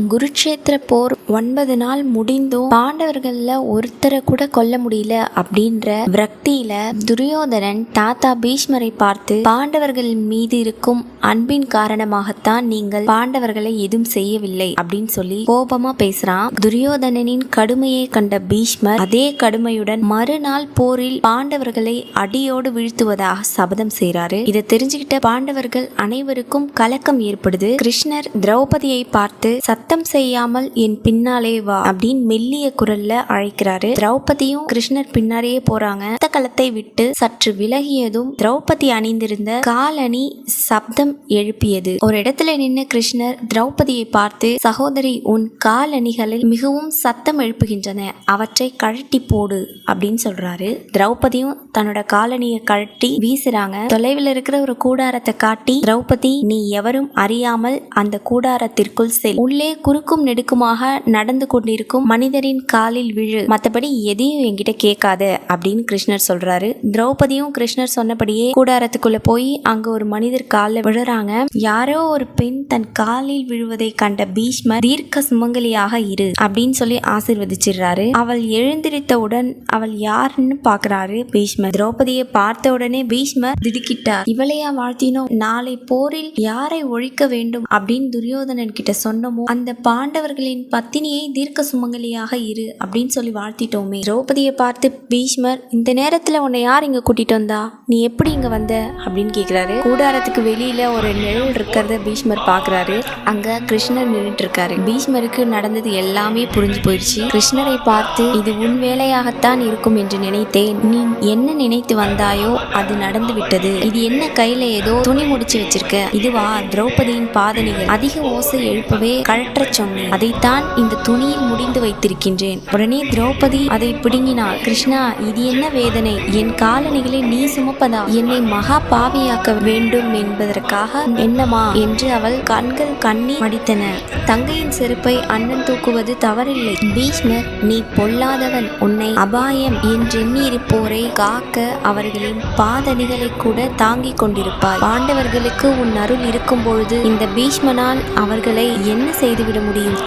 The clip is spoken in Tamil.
குருட்சேத்திர போர் ஒன்பது நாள் முடிந்தும். பாண்டவர்கள்ல ஒருத்தரை கூட கொல்ல முடியல அப்படின்ற விரக்தியில துரியோதனன் தாத்தா பீஷ்மரை பார்த்து பாண்டவர்கள் மீது இருக்கும் அன்பின் காரணமாகத்தான் நீங்கள் பாண்டவர்களை எதுவும் செய்யவில்லை அப்படின்னு சொல்லி கோபமா பேசுறான். துரியோதனனின் கடுமையை கண்ட பீஷ்மர் அதே கடுமையுடன் மறுநாள் போரில் பாண்டவர்களை அடியோடு வீழ்த்துவதாக சபதம் செய்றாரு. இதை தெரிஞ்சுக்கிட்ட பாண்டவர்கள் அனைவருக்கும் கலக்கம் ஏற்படுது. கிருஷ்ணர் திரௌபதியை பார்த்து சத் சத்தம் செய்யாமல் என் பின்னாலே வா அப்படின்னு மெல்லிய குரல்ல அழைக்கிறாரு. திரௌபதியும் கிருஷ்ணர் பின்னாடியே போறாங்க. ரத்த களத்தை விட்டு சற்று விலகியதும் திரௌபதி அணிந்திருந்த காலணி சப்தம் எழுப்பியது. ஒரு இடத்துல நின்று கிருஷ்ணர் திரௌபதியை பார்த்து சகோதரி உன் காலணிகளில் மிகவும் சத்தம் எழுப்புகின்றன. அவற்றை கழட்டி போடு அப்படின்னு சொல்றாரு. திரௌபதியும் தன்னோட காலணியை கழட்டி வீசுறாங்க. தொலைவில் இருக்கிற ஒரு கூடாரத்தை காட்டி திரௌபதி நீ எவரும் அறியாமல் அந்த கூடாரத்திற்குள் செல். உள்ளே குறுக்கும் நெடுக்குமாக நடந்து கொண்டிருக்கும் மனிதரின் காலில் விழு. மத்தபடி எதையும் என்கிட்ட கேட்காத அப்படின்னு கிருஷ்ணர் சொல்றாரு. திரௌபதியும் கிருஷ்ணர் சொன்னபடியே கூடாரத்துக்குள்ள போய் அங்க ஒரு மனிதர் காலில் விழுறாங்க. யாரோ ஒரு பெண் தன் காலில் விழுவதை கண்ட பீஷ்மர் தீர்க்க சுமங்கலியாக இரு அப்படின்னு சொல்லி ஆசிர்வதிச்சிடுறாரு. அவள் எழுந்திருத்தவுடன் அவள் யாருன்னு பாக்குறாரு பீஷ்மர். திரௌபதியை பார்த்த உடனே பீஷ்மர் திடுக்கிட்டார். இவளையா வாழ்த்தினோம்? நாளை போரில் யாரை ஒழிக்க வேண்டும் அப்படின்னு துரியோதனன் கிட்ட சொன்னமோ அந்த பாண்டவர்களின் பத்தினியை தீர்க்க சுமங்கலியாக இரு அப்படின்னு சொல்லி வாழ்த்திட்டோமே. திரௌபதியை பார்த்து பீஷ்மர் இந்த நேரத்துல உன்னை யார் இங்க கூட்டிட்டு வந்தா? நீ எப்படி இங்க வந்த? அப்படின்னு கேக்குறாரு. கூடாரத்துக்கு வெளியில ஒரு நிழல் இருக்கிறத பீஷ்மர் பாக்குறாரு. அங்க கிருஷ்ணர் நின்றுட்டு இருக்காரு பீஷ்மருக்கு நடந்தது எல்லாமே புரிஞ்சு போயிடுச்சு. கிருஷ்ணரை பார்த்து இது உன் வேலையாகத்தான் இருக்கும் என்று நினைத்தேன். நீ என்ன நினைத்து வந்தாயோ அது நடந்து விட்டது. இது என்ன கையில ஏதோ துணி முடிச்சு வச்சிருக்க? இதுவா திரௌபதியின் பாதணிகள்? அதிக ஓசை எழுப்பவே கழற்றச் சொன்னேன். அதைத்தான் இந்த துணியில் முடிந்து வைத்திருக்கின்றேன். உடனே திரௌபதி அதை பிடுங்கினாள். கிருஷ்ணா இது என்ன வேதனை? என் காலணிகளை நீ சுமப்பதா? என்னை மகா பாவியாக்க வேண்டும் என்பதற்காக என்னமா என்று அவள் கண்கள் கண்ணீர் மடித்தன. தங்கையின் செருப்பை அண்ணன் தூக்குவது தவறில்லை. பீஷ்மர் நீ பொல்லாதவன். உன்னை அபாயம் என்றெண்ணியிருப்போரை காக்க அவர்களின் பாதணிகளை கூட தாங்கிக் கொண்டிருப்பார் பாண்டவர்களுக்கு உன் அருள் இருக்கும் பொழுது இந்த பீஷ்மனால் அவர்களை என்ன செய்து செய்துவிட முடியும்.